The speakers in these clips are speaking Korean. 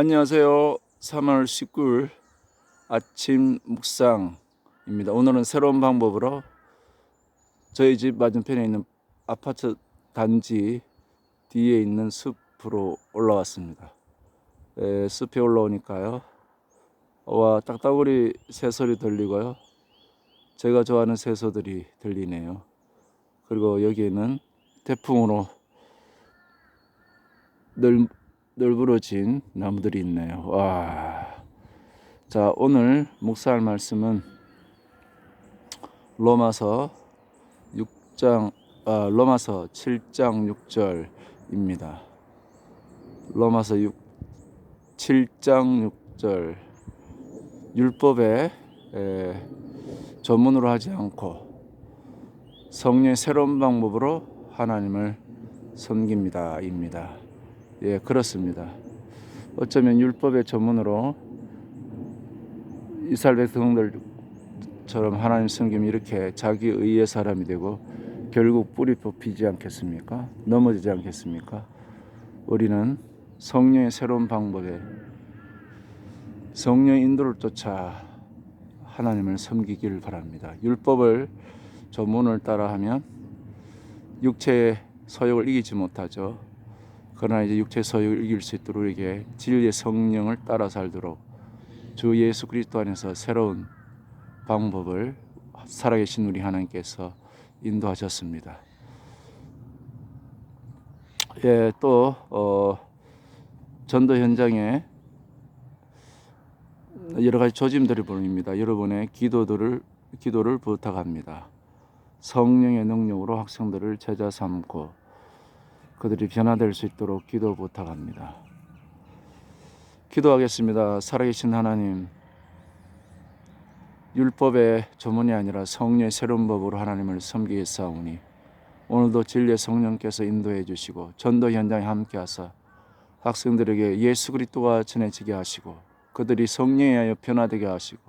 안녕하세요. 3월 19일 아침 묵상입니다. 오늘은 새로운 방법으로 저희 집 맞은편에 있는 아파트 단지 뒤에 있는 숲으로 올라왔습니다. 에, 숲에 올라오니까요. 와, 딱따구리 새소리 들리고요. 제가 좋아하는 새소들이 들리네요. 그리고 여기에는 태풍으로 널, 널브러진 나무들이 있네요. 와. 자, 오늘 목사할 말씀은 로마서 6장, 아, 로마서 7장 6절입니다. 로마서 6, 7장 6절. 율법에 에, 전문으로 하지 않고 성령의 새로운 방법으로 하나님을 섬깁니다. 입니다. 예, 그렇습니다. 어쩌면 율법의 전문으로 이스라엘 백성들처럼 하나님 섬김 이렇게 자기 의의 사람이 되고 결국 뿌리 뽑히지 않겠습니까? 넘어지지 않겠습니까? 우리는 성령의 새로운 방법에 성령의 인도를 쫓아 하나님을 섬기기를 바랍니다. 율법을 전문을 따라하면 육체의 소욕을 이기지 못하죠. 그러나 이제 육체 소욕을 이길 수 있도록 우리에게 진리의 성령을 따라 살도록 주 예수 그리스도 안에서 새로운 방법을 살아계신 우리 하나님께서 인도하셨습니다. 예, 또 어, 전도 현장에 여러 가지 조짐들이 보입니다. 여러분의 기도들을 기도를 부탁합니다. 성령의 능력으로 학생들을 제자 삼고 그들이 변화될 수 있도록 기도 부탁합니다. 기도하겠습니다. 살아계신 하나님, 율법의 조문이 아니라 성령의 새로운 법으로 하나님을 섬기겠사오니 오늘도 진리의 성령께서 인도해 주시고 전도 현장에 함께하사 학생들에게 예수 그리스도가 전해지게 하시고 그들이 성령에 하여 변화되게 하시고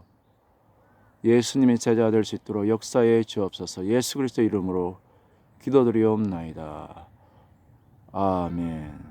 예수님의 제자가 될 수 있도록 역사에 주옵소서 예수 그리스도 이름으로 기도드리옵나이다. 아멘.